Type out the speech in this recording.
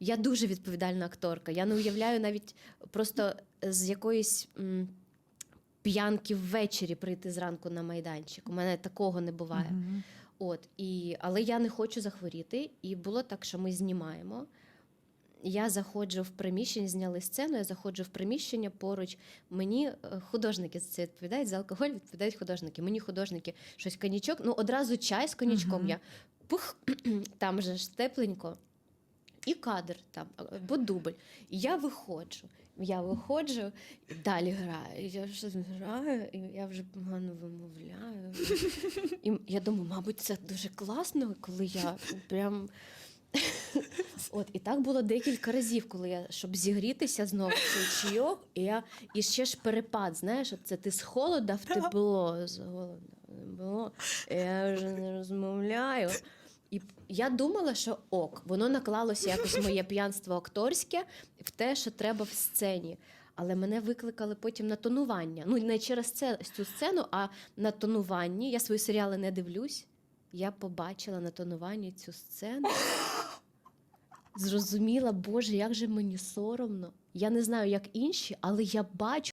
Я дуже відповідальна акторка. Я не уявляю навіть просто з якоїсь. м, П'янки ввечері прийти зранку на майданчик. У мене такого не буває. От, і, але я не хочу захворіти. І було так, що ми знімаємо. Я заходжу в приміщення, зняли сцену, я заходжу в приміщення поруч. Мені е, художники за це відповідають, за алкоголь відповідають художники. Мені художники щось коньячок, ну одразу чай з коньячком. Я пух, там же ж тепленько. І кадр там, або дубль. І я виходжу. Я виходжу, і далі граю. Я вже граю, і я вже погано вимовляю. І я думаю, мабуть, це дуже класно, коли я прям. От, і так було декілька разів, коли я, щоб зігрітися знову цей чайок, і я і ще ж перепад, знаєш, це ти з холода в тепло, з голода в тепло, я вже не розмовляю. І я думала, що ок, воно наклалося якось моє п'янство акторське в те, що треба в сцені. Але мене викликали потім на тонування. Ну, не через це, цю сцену, а на тонуванні. Я свої серіали не дивлюсь. Я побачила на тонуванні цю сцену. Зрозуміла, Боже, як же мені соромно. Я не знаю, як інші, але я бачу.